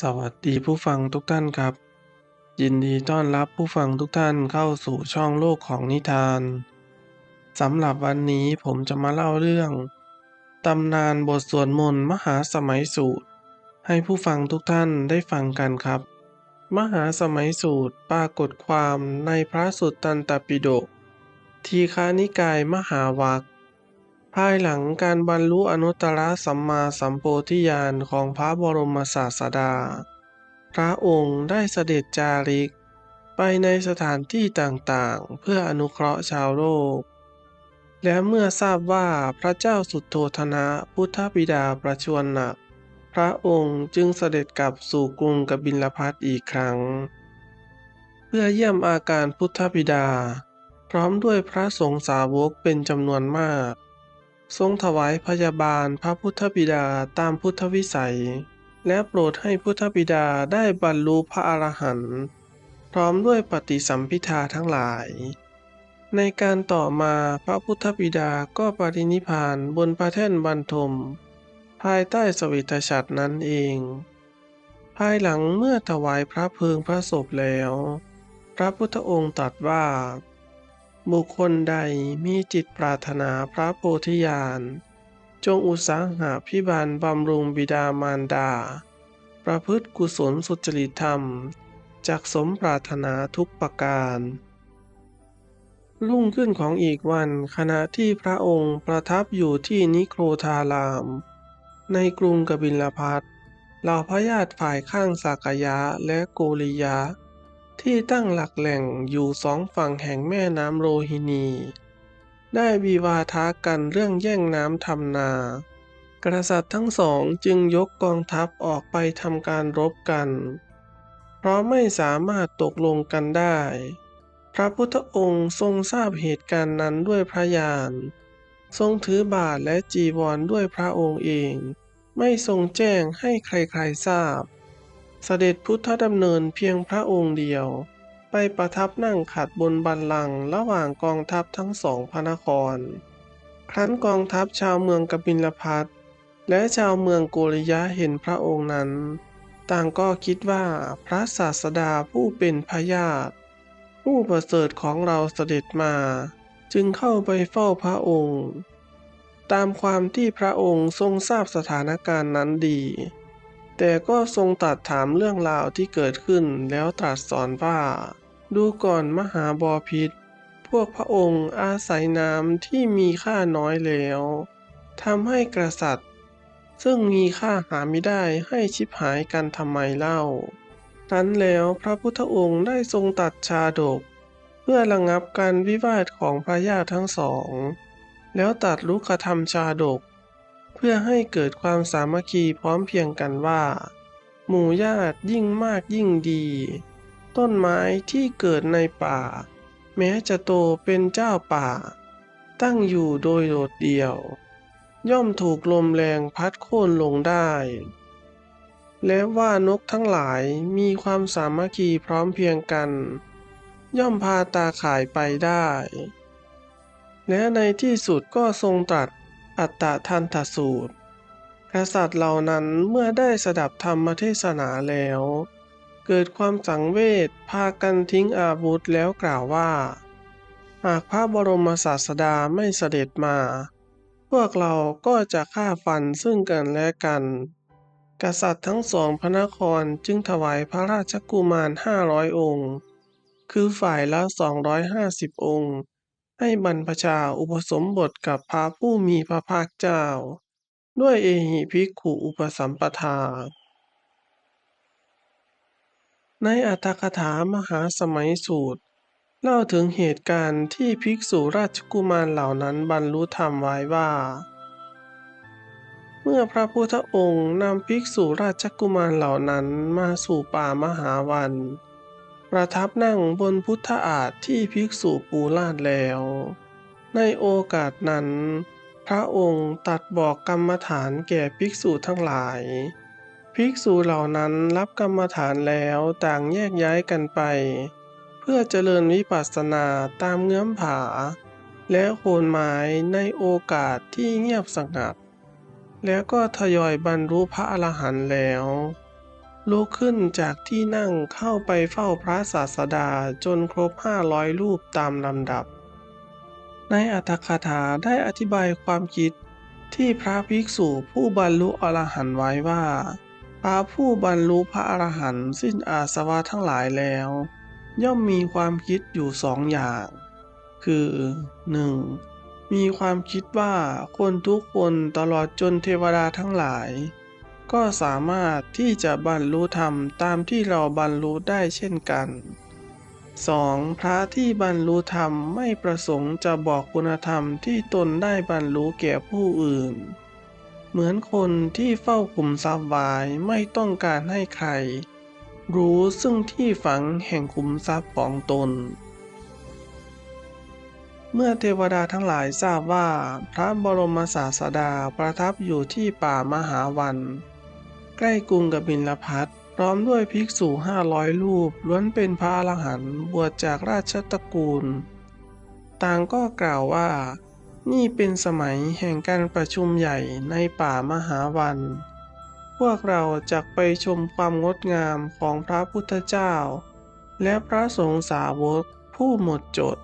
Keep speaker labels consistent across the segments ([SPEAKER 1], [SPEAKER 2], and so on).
[SPEAKER 1] สวัสดีผู้ฟังทุกท่านครับ ยินดีต้อนรับผู้ฟังทุกท่านเข้าสู่ช่องโลกของนิทานสำหรับวันนี้ผมจะมาเล่าเรื่องตำนานบทสวดมนต์มหาสมัยสูตร ให้ผู้ฟังทุกท่านได้ฟังกันครับ มหาสมัยสูตรปรากฏความในพระสุตตันตปิฎกทีฆานิกายมหาวัคภายหลังการบรรลุอนุตตรสัมมาสัมโพธิญาณของพระบรมศาสดา พระองค์ได้เสด็จจาริก ไปในสถานที่ต่างๆ เพื่ออนุเคราะห์ชาวโลก และเมื่อทราบว่าพระเจ้าสุดโทธนะพุทธบิดาประชวรหนัก พระองค์จึงเสด็จกลับสู่กรุงกบิลพัทอีกครั้ง เพื่อเยี่ยมอาการพุทธบิดา พร้อมด้วยพระสงฆ์สาวกเป็นจำนวนมาก ทรงถวายพยาบาลพระพุทธบิดาตามพุทธวิสัย และโปรดให้พุทธบิดาได้บรรลุพระอรหันต์พร้อมด้วยปฏิสัมพิทาทั้งหลาย ในการต่อมาพระพุทธบิดาก็ปรินิพานบนพระแท่นบรรทม ภายใต้สวิตฉัตรนั้นเอง ภายหลังเมื่อถวายพระเพลิงพระศพแล้ว พระพุทธองค์ตรัสว่า บุคคลใดมีจิตปรารถนาพระโพธิญาณ จงอุตสาหะพิบาลบำรุงบิดามารดา ประพฤติกุศลสุจริตธรรมจากสมปรารถนาทุกประการรุ่งขึ้นของอีกวันขณะที่พระองค์ประทับอยู่ที่นิโครธาราม ในกรุงกบิลพัทเหล่าพญาติฝ่ายข้างสากยะและโกริยะ ที่ตั้งหลักแหล่งอยู่สองฝั่งแห่งแม่น้ำโรฮินี ได้วิวาทะกันเรื่องแย่งน้ำทำนา กษัตริย์ทั้งสองจึงยกกองทัพออกไปทำการรบกัน เพราะไม่สามารถตกลงกันได้ พระพุทธองค์ทรงทราบเหตุการณ์นั้นด้วยพระญาณ ทรงถือบาทและจีวรด้วยพระองค์เอง ไม่ทรงแจ้งให้ใครๆทราบ เสด็จพุทธดำเนินเพียงพระองค์เดียว ไปประทับนั่งขัดบนบันลังระหว่างกองทัพทั้งสองพระนคร ครั้นกองทัพชาวเมืองกบิลพัทและชาวเมืองโกริยะเห็นพระองค์นั้น ต่างก็คิดว่าพระศาสดาผู้เป็นพญาตผู้ประเสริฐของเราเสด็จมา จึงเข้าไปเฝ้าพระองค์ ตามความที่พระองค์ทรงทราบสถานการณ์นั้นดี แต่ก็ทรงตัดถามเรื่องราวที่เกิดขึ้นแล้วตรัสสอนว่า ดูก่อนมหาบอพิษ พวกพระองค์อาศัยน้ำที่มีค่าน้อยแล้วทำให้กษัตริย์ ซึ่งมีค่าหาไม่ได้ให้ชิบหายกันทำไมเล่า นั้นแล้วพระพุทธองค์ได้ทรงตัดชาดก เพื่อระงับการวิวาทของพระญาติทั้งสอง แล้วตัดลุกธรรมชาดก เพื่อให้เกิดความสามัคคีพร้อมเพียงกันว่า หมู่ญาติยิ่งมากยิ่งดี ต้นไม้ที่เกิดในป่า แม้จะโตเป็นเจ้าป่า ตั้งอยู่โดยโดดเดี่ยว ย่อมถูกลมแรงพัดโค่นลงได้ และว่านกทั้งหลายมีความสามัคคีพร้อมเพียงกัน ย่อมพาตาข่ายไปได้ และในที่สุดก็ทรงตรัสอัตตทันทสูตร กษัตริย์เหล่านั้นเมื่อได้สดับธรรมเทศนาแล้ว เกิดความสังเวชพากันทิ้งอาวุธแล้วกล่าวว่า หากพระบรมศาสดาไม่เสด็จมา พวกเราก็จะฆ่าฟันซึ่งกันและกัน กษัตริย์ทั้งสองพระนครจึงถวายพระราชกุมารห้าร้อยองค์ คือฝ่ายละ250องค์ ให้บรรพชาอุปสมบทกับพระผู้มีพระภาคเจ้า ด้วยเอหิภิกขุอุปสัมปทา ในอัตถกถามหาสมัยสูตร เล่าถึงเหตุการณ์ที่ภิกษุราชกุมารเหล่านั้นบรรลุธรรมไว้ว่า เมื่อพระพุทธองค์นำภิกษุราชกุมารเหล่านั้นมาสู่ป่ามหาวัน ประทับนั่งบนพุทธอาฏที่ภิกษุปูลาดแล้ว ในโอกาสนั้น พระองค์ตัดบอกกรรมฐานแก่ภิกษุทั้งหลาย ภิกษุเหล่านั้นรับกรรมฐานแล้วต่างแยกย้ายกันไป เพื่อเจริญวิปัสสนาตามเงื้อมผา และโคนไม้ในโอกาสที่เงียบสงัด แล้วก็ทยอยบรรลุพระอรหันต์แล้ว ลุกขึ้นจากที่นั่งเข้าไปเฝ้าพระศาสดาจนครบห้าร้อยรูปตามลำดับ ในอัตถคถาได้อธิบายความคิดที่พระภิกษุผู้บรรลุอรหันต์ไว้ว่า พระผู้บรรลุพระอรหันต์สิ้นอาสวะทั้งหลายแล้ว ย่อมมีความคิดอยู่สองอย่าง คือ 1. มีความคิดว่าคนทุกคนตลอดจนเทวดาทั้งหลาย ก็สามารถที่จะบรรลุธรรมตามที่เราบรรลุได้เช่นกัน 2. พระที่บรรลุธรรมไม่ประสงค์จะบอกคุณธรรมที่ตนได้บรรลุแก่ผู้อื่น เหมือนคนที่เฝ้าขุมทรัพย์ไว้ไม่ต้องการให้ใคร รู้ซึ่งที่ฝังแห่งขุมทรัพย์ของตน เมื่อเทวดาทั้งหลายทราบว่าพระบรมศาสดาประทับอยู่ที่ป่ามหาวัน ใกล้กรุงกบิลพัทพร้อมด้วยภิกษุห้าร้อยรูปล้วนเป็นพระอรหันต์บวชจากราชตระกูล ต่างก็กล่าวว่า นี่เป็นสมัยแห่งการประชุมใหญ่ในป่ามหาวัน พวกเราจะไปชมความงดงามของพระพุทธเจ้า และพระสงฆ์สาวกผู้หมดจด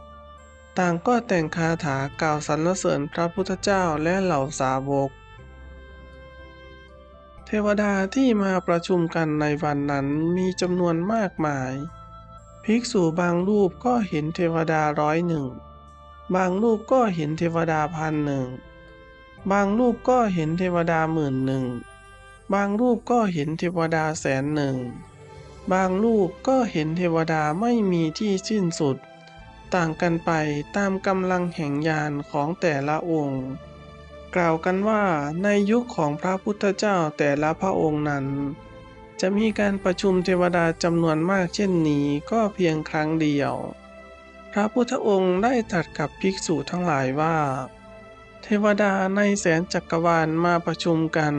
[SPEAKER 1] ต่างก็แต่งคาถากล่าวสรรเสริญพระพุทธเจ้าและเหล่าสาวก เทวดาที่มาประชุมกันในวันนั้นมีจำนวนมากมาย ภิกษุบางรูปก็เห็นเทวดาร้อยหนึ่ง บางรูปก็เห็นเทวดาพันหนึ่ง บางรูปก็เห็นเทวดาหมื่นหนึ่ง บางรูปก็เห็นเทวดาแสนหนึ่ง บางรูปก็เห็นเทวดาไม่มีที่สิ้นสุด ต่างกันไปตามกำลังแห่งญาณของแต่ละองค์ กล่าวกันว่าในยุคของพระพุทธเจ้าแต่ละพระองค์นั้น จะมีการประชุมเทวดาจำนวนมากเช่นนี้ก็เพียงครั้งเดียว พระพุทธองค์ได้ตรัสกับภิกษุทั้งหลายว่า เทวดาในแสนจักรวาลมาประชุมกัน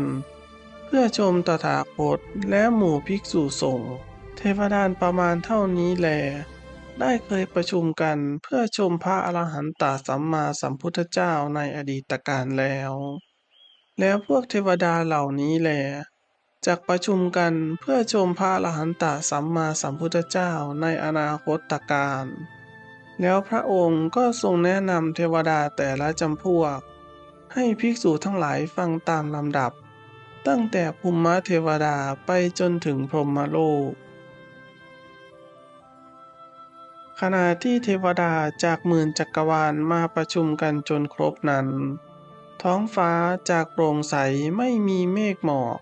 [SPEAKER 1] เพื่อชมตถาคตและหมู่ภิกษุสงฆ์เทวดาประมาณเท่านี้แล ได้เคยประชุมกันเพื่อชมพระอรหันตสัมมาสัมพุทธเจ้าในอดีตการแล้ว แล้วพวกเทวดาเหล่านี้แลจักประชุมกันเพื่อชมพระอรหันตสัมมาสัมพุทธเจ้าในอนาคตการ แล้วพระองค์ก็ทรงแนะนำเทวดาแต่ละจำพวก ให้ภิกษุทั้งหลายฟังตามลำดับ ตั้งแต่ภูมิเทวดาไปจนถึงพรหมโลก ขณะที่เทวดาจากหมื่นจักรวาลมาประชุมกันจนครบนั้น ท้องฟ้าจากโปร่งใสไม่มีเมฆหมอก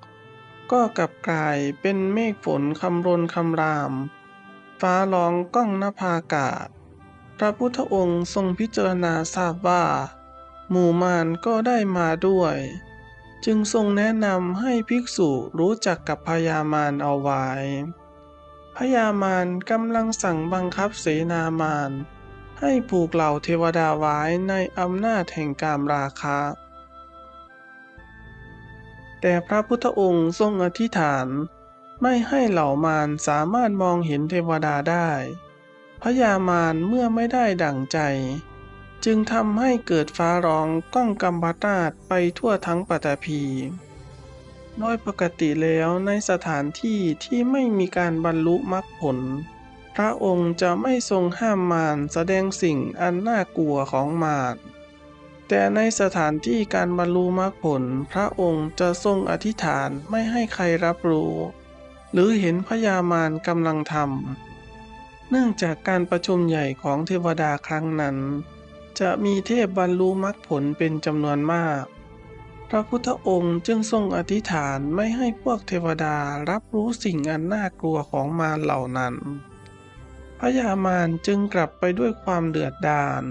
[SPEAKER 1] ก็กลับกลายเป็นเมฆฝนคำรนคำราม ฟ้าร้องก้องนภาอากาศ พระพุทธองค์ทรงพิจารณาทราบว่า หมู่มารก็ได้มาด้วย จึงทรงแนะนำให้ภิกษุรู้จักกับพญามารเอาไว้ พญามารกำลังสั่งบังคับเสนามารให้ผูกเหล่าเทวดาไว้ในอำนาจแห่งกามราคะ แต่พระพุทธองค์ทรงอธิษฐาน ไม่ให้เหล่ามารสามารถมองเห็นเทวดาได้พญามารเมื่อไม่ได้ดั่งใจ จึงทำให้เกิดฟ้าร้องก้องกำบันาตไปทั่วทั้งปัตตภี โดยปกติแล้วในสถานที่ที่ไม่มีการบรรลุมรรคผล พระองค์จะไม่ทรงห้ามมารแสดงสิ่งอันน่ากลัวของมารแต่ในสถานที่การบรรลุมรรคผล พระองค์จะทรงอธิษฐานไม่ให้ใครรับรู้ หรือเห็นพญามารกำลังทำเนื่องจากการประชุมใหญ่ของเทวดาครั้งนั้น จะมีเทพบรรลุมรรคผลเป็นจำนวนมาก พระพุทธองค์จึงทรงอธิษฐานไม่ให้พวกเทวดารับรู้สิ่งอันน่ากลัวของมารเหล่านั้น พญามารจึงกลับไปด้วยความเดือดดาล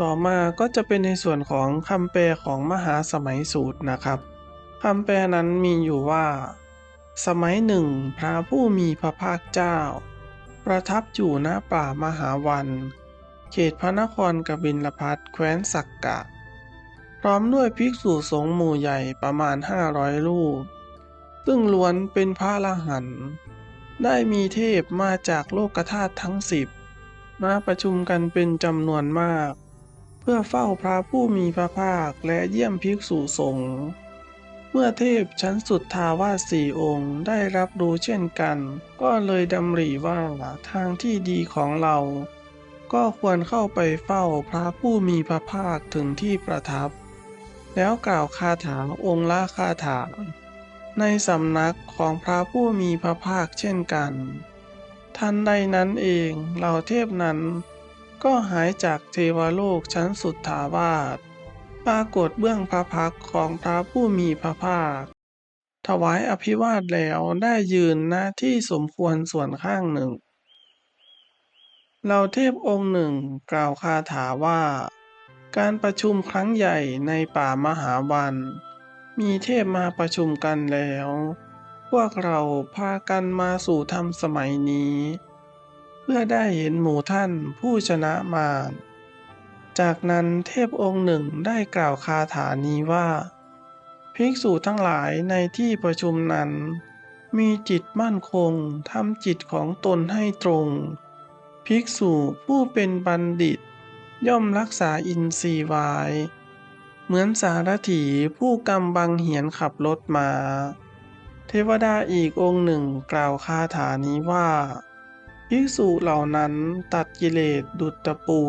[SPEAKER 1] ต่อมาก็จะเป็นในส่วนของคำแปลของมหาสมัยสูตรนะครับคำแปลนั้นมีอยู่ว่า สมัยหนึ่งพระผู้มีพระภาคเจ้า ประทับอยู่ณป่ามหาวัน เขตพระนครกบินลพัทแคว้นสักกะ พร้อมด้วยภิกษุสงฆ์หมู่ใหญ่ประมาณห้าร้อยรูป ซึ่งล้วนเป็นพระอรหัน ได้มีเทพมาจากโลกธาตุทั้งสิบมาประชุมกันเป็นจำนวนมาก เพื่อเฝ้าพระผู้มีพระภาคและเยี่ยมภิกษุสงฆ์เมื่อเทพชั้นสุดทาวาสสี่องค์ได้รับรู้เช่นกัน ก็เลยดำริว่าทางที่ดีของเรา ก็ควรเข้าไปเฝ้าพระผู้มีพระภาคถึงที่ประทับ แล้วกล่าวคาถาองค์ละคาถา ในสำนักของพระผู้มีพระภาคเช่นกัน ทันใดนั้นเองเหล่าเทพนั้น ก็หายจากเทวโลกชั้นสุดถาวาสปรากฏเบื้องพระพักของพระผู้มีพระภาค ถวายอภิวาทแล้วได้ยืนหน้าที่สมควรส่วนข้างหนึ่งเราเทพองค์หนึ่งกล่าวคาถาว่า การประชุมครั้งใหญ่ในป่ามหาวัน มีเทพมาประชุมกันแล้ว พวกเราพากันมาสู่ธรรมสมัยนี้ เพื่อได้เห็นหมู่ท่านผู้ชนะมารจากนั้นเทพองค์หนึ่งได้กล่าวคาถานี้ว่าภิกษุทั้งหลายในที่ประชุมนั้น มีจิตมั่นคงทำจิตของตนให้ตรง ภิกษุผู้เป็นบัณฑิต ย่อมรักษาอินทรีย์ไว้เหมือนสารถีผู้กำบังเหียนขับรถมา เทวดาอีกองค์หนึ่งกล่าวคาถานี้ว่าภิกษุเหล่านั้นตัดกิเลสดุจตะปู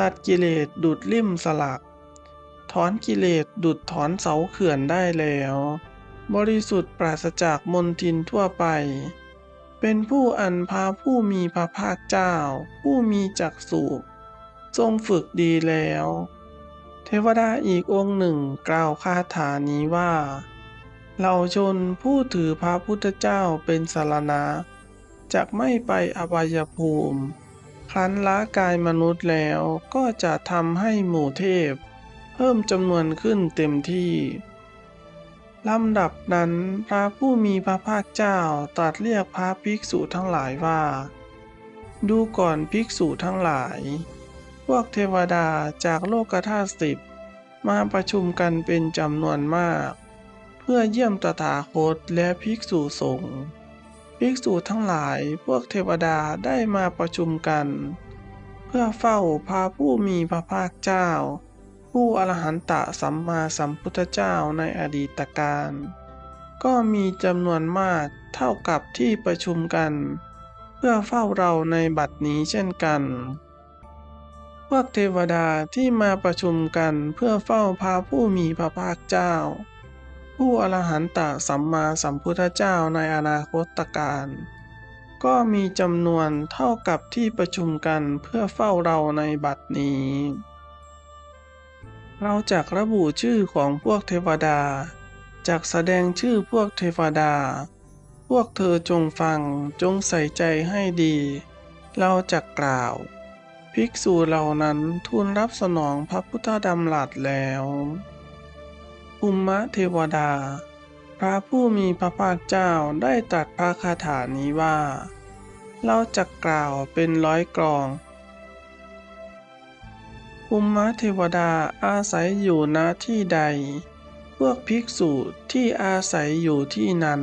[SPEAKER 1] ตัดกิเลสดุดลิ่มสลัก ถอนกิเลสดุดถอนเสาเขื่อนได้แล้ว บริสุทธิ์ปราศจากมนทินทั่วไป เป็นผู้อันพาผู้มีพระภาคเจ้า ผู้มีจักษุ ทรงฝึกดีแล้ว เทวดาอีกองค์หนึ่งกล่าวคาถานี้ว่าเราชนผู้ถือพระพุทธเจ้าเป็นสารณะจากไม่ไปอบายภูมิ ครั้นละกายมนุษย์แล้วก็จะทำให้หมู่เทพ เพิ่มจำนวนขึ้นเต็มที่ลำดับนั้นพระผู้มีพระภาคเจ้าตรัสเรียกพระภิกษุทั้งหลายว่า ดูก่อนภิกษุทั้งหลาย วกเทวดาจากโลกธาตุสิบมาประชุมกันเป็นจำนวนมาก เพื่อเยี่ยมตถาคตและภิกษุสงฆ์ภิกษุทั้งหลายพวกเทวดาได้มาประชุมกัน เพื่อเฝ้าพระผู้มีพระภาคเจ้า ผู้อรหันตะสัมมาสัมพุทธเจ้าในอดีตการ ก็มีจำนวนมากเท่ากับที่ประชุมกัน เพื่อเฝ้าเราในบัดนี้เช่นกัน วกเทวดาที่มาประชุมกันเพื่อเฝ้าพระผู้มีพระภาคเจ้า ผู้อรหันตสัมมาสัมพุทธเจ้าในอนาคตการ ก็มีจำนวนเท่ากับที่ประชุมกันเพื่อเฝ้าเราในบัดนี้ เราจักระบุชื่อของพวกเทวดาจักแสดงชื่อพวกเทวดา พวกเธอจงฟังจงใส่ใจให้ดี เราจักกล่าว ภิกษุเหล่านั้นทูลรับสนองพระพุทธดำรัสแล้ว อุมมะเทวดา พระผู้มีพระภาคเจ้าได้ตรัสพระคาถานี้ว่า เราจักกล่าวเป็นร้อยกรอง อุมมะเทวดาอาศัยอยู่ณที่ใด พวกภิกษุที่อาศัยอยู่ที่นั้น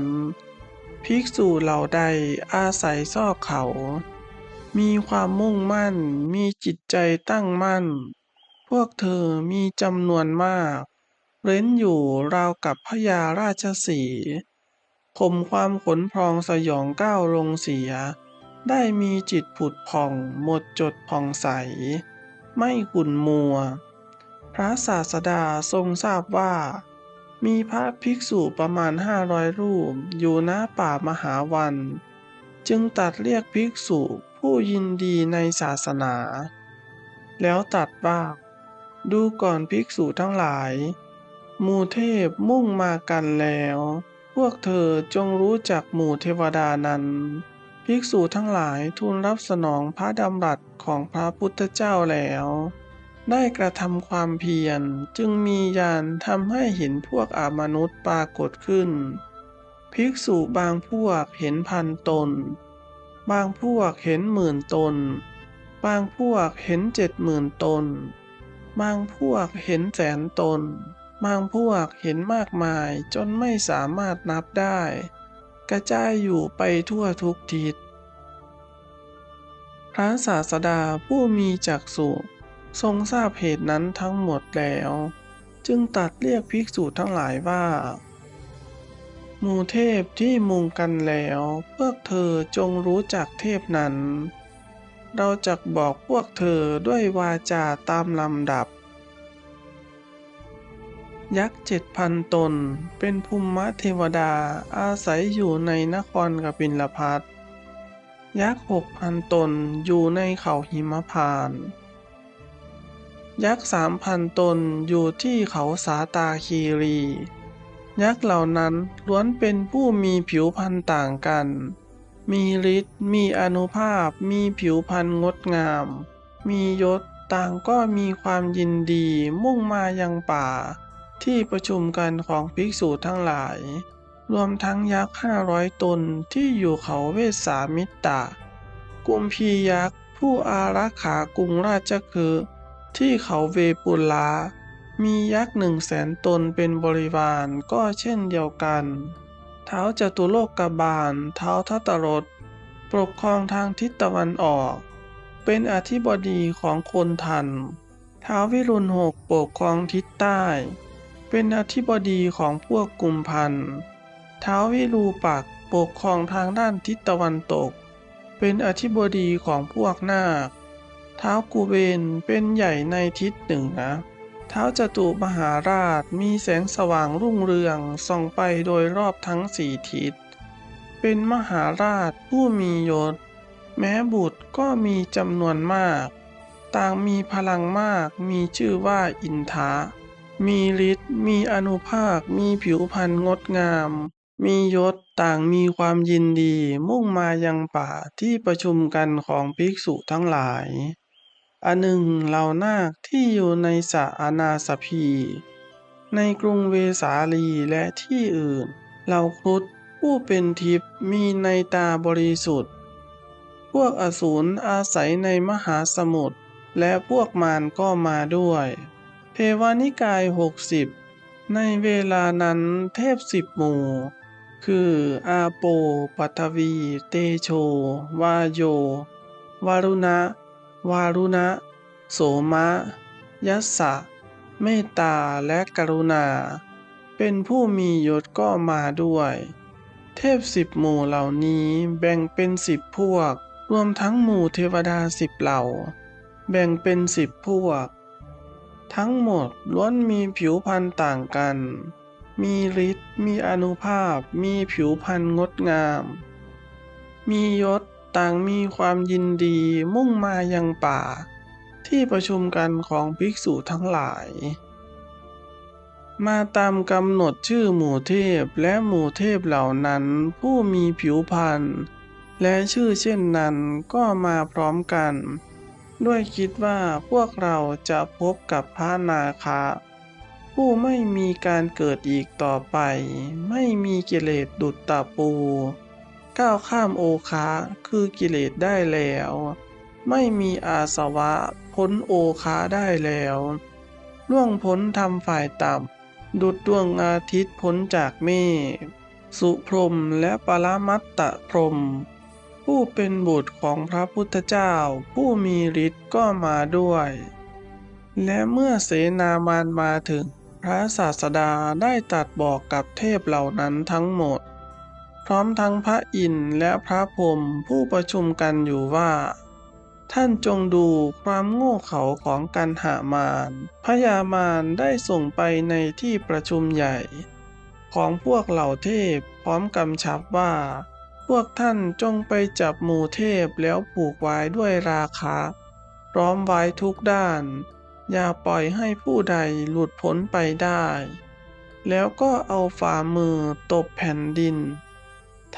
[SPEAKER 1] ภิกษุเหล่าใดอาศัยซอกเขา มีความมุ่งมั่น มีจิตใจตั้งมั่น พวกเธอมีจำนวนมาก เร้นอยู่ราวกับพญาราชสีข่มความขนพองสยองก้าวลงเสีย ได้มีจิตผุดผ่องหมดจดผ่องใส ไม่ขุ่นมัว พระศาสดาทรงทราบว่า มีพระภิกษุประมาณห้าร้อยรูปอยู่ณป่ามหาวัน จึงตัดเรียกภิกษุ ผู้ยินดีในศาสนา แล้วตัดว่าดูก่อนภิกษุทั้งหลายหมู่เทพมุ่งมากันแล้ว พวกเธอจงรู้จักหมู่เทวดานั้น ภิกษุทั้งหลายทูลรับสนองพระดำรัสของพระพุทธเจ้าแล้ว ได้กระทำความเพียรจึงมียานทำให้เห็นพวกอามนุษย์ปรากฏขึ้น ภิกษุบางพวกเห็นพันตน บางพวกเห็นหมื่นตน บางพวกเห็นเจ็ดหมื่นตน บางพวกเห็นแสนตน บางพวกเห็นมากมายจนไม่สามารถนับได้ กระจายอยู่ไปทั่วทุกทิศ พระศาสดาผู้มีจักษุทรงทราบเหตุนั้นทั้งหมดแล้ว จึงตัดเรียกภิกษุทั้งหลายว่า หมู่เทพที่มุงกันแล้ว พวกเธอจงรู้จักเทพนั้น เราจะบอกพวกเธอด้วยวาจาตามลำดับ ยักษ์เจ็ดพันตนเป็นภูมิมะเทวดาอาศัยอยู่ในนครกบิลพัทยักษ์หกพันตนอยู่ในเขาหิมพานยักษ์สามพันตนอยู่ที่เขาสาตาคีรี ยักษ์เหล่านั้นล้วนเป็นผู้มีผิวพรรณต่างกัน มีฤทธิ์ มีอนุภาพ มีผิวพรรณงดงาม มียศ ต่างก็มีความยินดีมุ่งมายังป่า ที่ประชุมกันของภิกษุทั้งหลาย รวมทั้งยักษ์ห้าร้อยตนที่อยู่เขาเวสสามิตรกุมพียักษ์ผู้อารักขากรุงราชคฤห์ที่เขาเวปุลา มียักษ์หนึ่งแสนตนเป็นบริวารก็เช่นเดียวกัน เท้าจตุโลกกบาล เท้าทัตรถปกครองทางทิศตะวันออก เป็นอธิบดีของคนทันเท้าวิรุณหกปกครองทิศใต้ เป็นอธิบดีของพวกกลุ่มพันเท้าวิรูปักปกครองทางด้านทิศตะวันตก เป็นอธิบดีของพวกนาคเท้ากูเบนเป็นใหญ่ในทิศเหนือ ท้าจตุมหาราชมีแสงสว่างรุ่งเรืองส่องไปโดยรอบทั้งสี่ทิศ เป็นมหาราชผู้มียศ แม้บุตรก็มีจำนวนมาก ต่างมีพลังมากมีชื่อว่าอินทะมีฤทธิ์มีอนุภาค มีผิวพรรณงดงาม มียศต่างมีความยินดีมุ่งมายังป่าที่ประชุมกันของภิกษุทั้งหลาย อันหนึ่งเหล่านาคที่อยู่ในสระอนาสพี ในกรุงเวสาลีและที่อื่น เหล่าครุฑผู้เป็นทิพย์มีในตาบริสุทธิ์ พวกอสูรอาศัยในมหาสมุทรและพวกมารก็มาด้วย เทวานิกายหกสิบในเวลานั้นเทพสิบหมู่ คืออาโปปัทวี เตโช วาโย วารุณะ วารุณะ โสมะ ยัสสะ เมตตาและกรุณา เป็นผู้มียศก็มาด้วย เทพสิบหมู่เหล่านี้แบ่งเป็นสิบพวก รวมทั้งหมู่เทวดาสิบเหล่า แบ่งเป็นสิบพวก ทั้งหมดล้วนมีผิวพรรณต่างกัน มีฤทธิ์มีอนุภาพ มีผิวพรรณงดงาม มียศ ต่างมีความยินดีมุ่งมายังป่า ที่ประชุมกันของภิกษุทั้งหลาย มาตามกำหนดชื่อหมู่เทพและหมู่เทพเหล่านั้นผู้มีผิวพรรณและชื่อเช่นนั้นก็มาพร้อมกัน ด้วยคิดว่าพวกเราจะพบกับพระนาคาผู้ไม่มีการเกิดอีกต่อไป ไม่มีกิเลสดุจตะปู ก้าวข้ามโอคาคือกิเลสได้แล้ว ไม่มีอาสวะพ้นโอคาได้แล้วล่วงพ้นทำฝ่ายต่ำดุจดวงอาทิตย์พ้นจากเมฆสุพรมและปรมัตตพรม ผู้เป็นบุตรของพระพุทธเจ้าผู้มีฤทธิ์ก็มาด้วย และเมื่อเสนามานมาถึง พระศาสดาได้ตรัสบอกกับเทพเหล่านั้นทั้งหมด พร้อมทั้งพระอินทร์และพระพรหมผู้ประชุมกันอยู่ว่า ท่านจงดูความโง่เขลาของกันหามารพญามารได้ส่งไปในที่ประชุมใหญ่ ของพวกเหล่าเทพพร้อมกำชับว่า พวกท่านจงไปจับหมู่เทพแล้วผูกไว้ด้วยราคาพร้อมไว้ทุกด้าน อย่าปล่อยให้ผู้ใดหลุดพ้นไปได้ แล้วก็เอาฝ่ามือตบแผ่นดิน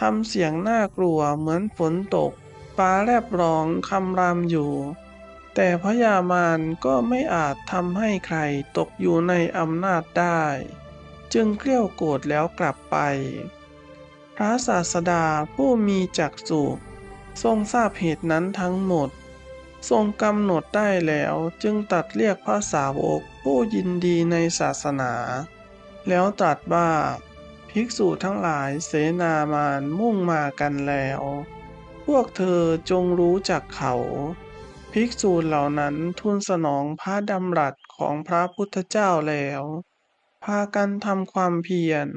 [SPEAKER 1] ทำเสียงน่ากลัวเหมือนฝนตกฟ้าแลบร้องคำรามอยู่ แต่พญามารก็ไม่อาจทำให้ใครตกอยู่ในอำนาจได้ จึงเกลี้ยวโกรธแล้วกลับไป พระศาสดาผู้มีจักษุทรงทราบเหตุนั้นทั้งหมด ทรงกำหนดได้แล้วจึงตัดเรียกพระสาวกผู้ยินดีในศาสนา แล้วตรัสว่า ภิกษุทั้งหลายเสนามานมุ่งมากันแล้ว พวกเธอจงรู้จักเขา ภิกษุเหล่านั้นทูลสนองพระดำรัสของพระพุทธเจ้าแล้ว พากันทำความเพียร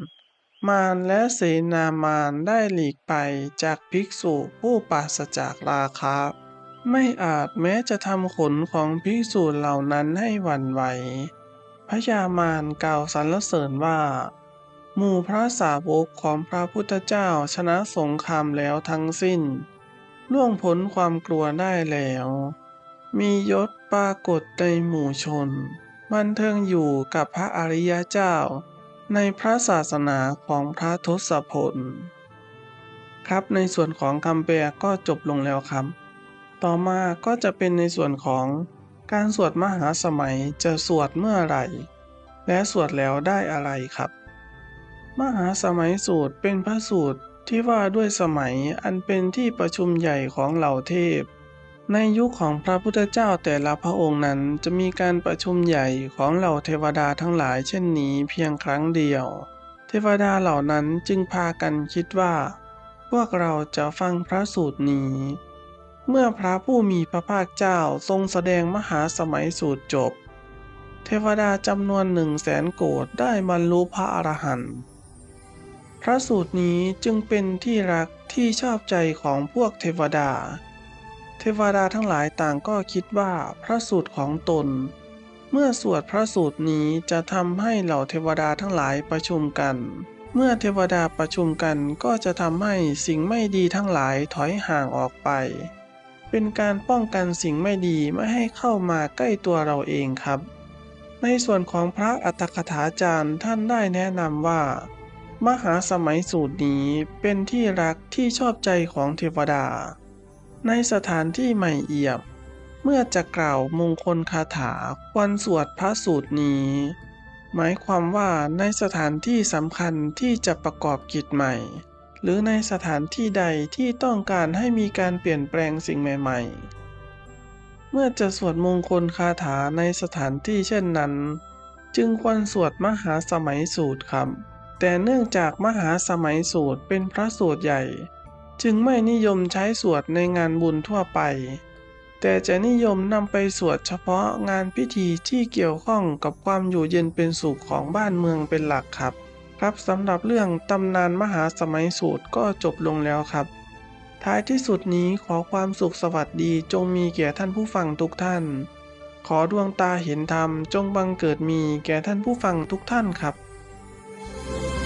[SPEAKER 1] มารและเสนามานได้หลีกไปจากภิกษุผู้ปราศจากราคะไม่อาจแม้จะทำขนของภิกษุเหล่านั้นให้หวั่นไหว พระยามารกล่าวสรรเสริญว่า หมู่พระสาวกของพระพุทธเจ้าชนะสงครามแล้วทั้งสิ้น ล่วงพ้นความกลัวได้แล้ว มียศปรากฏในหมู่ชนบันเทิงอยู่กับพระอริยเจ้า ในพระศาสนาของพระทศพล ครับในส่วนของคำแปลก็จบลงแล้วครับ ต่อมาก็จะเป็นในส่วนของการสวดมหาสมัยจะสวดเมื่อไหร่ และสวดแล้วได้อะไรครับ มหาสมัยสูตรเป็นพระสูตรที่ว่าด้วยสมัยอันเป็นที่ประชุมใหญ่ของเหล่าเทพ ในยุคของพระพุทธเจ้าแต่ละพระองค์นั้นจะมีการประชุมใหญ่ของเหล่าเทวดาทั้งหลายเช่นนี้เพียงครั้งเดียว เทวดาเหล่านั้นจึงพากันคิดว่า พวกเราจะฟังพระสูตรนี้ เมื่อพระผู้มีพระภาคเจ้าทรงแสดงมหาสมัยสูตรจบ เทวดาจำนวนหนึ่งแสนโกดได้บรรลุพระอรหันต์ พระสูตรนี้จึงเป็นที่รักที่ชอบใจของพวกเทวดา เทวดาทั้งหลายต่างก็คิดว่าพระสูตรของตน เมื่อสวดพระสูตรนี้จะทำให้เหล่าเทวดาทั้งหลายประชุมกัน เมื่อเทวดาประชุมกันก็จะทำให้สิ่งไม่ดีทั้งหลายถอยห่างออกไป เป็นการป้องกันสิ่งไม่ดีไม่ให้เข้ามาใกล้ตัวเราเองครับ ในส่วนของพระอัตถกถาจารย์ท่านได้แนะนำว่า มหาสมัยสูตรนี้เป็นที่รักที่ชอบใจของเทวดา ในสถานที่ใหม่เอี่ยมเมื่อจะกล่าวมงคลคาถาควรสวดพระสูตรนี้ หมายความว่าในสถานที่สำคัญที่จะประกอบกิจใหม่ หรือในสถานที่ใดที่ต้องการให้มีการเปลี่ยนแปลงสิ่งใหม่ ๆ เมื่อจะสวดมงคลคาถาในสถานที่เช่นนั้น จึงควรสวดมหาสมัยสูตรครับ แต่เนื่องจากมหาสมัยสูตรเป็นพระสูตรใหญ่ จึงไม่นิยมใช้สวดในงานบุญทั่วไป แต่จะนิยมนำไปสวดเฉพาะงานพิธีที่เกี่ยวข้องกับความอยู่เย็นเป็นสุขของบ้านเมืองเป็นหลักครับ ครับสำหรับเรื่องตำนานมหาสมัยสูตรก็จบลงแล้วครับ ท้ายที่สุดนี้ขอความสุขสวัสดีจงมีแก่ท่านผู้ฟังทุกท่าน ขอดวงตาเห็นธรรมจงบังเกิดมีแก่ท่านผู้ฟังทุกท่านครับ Bye.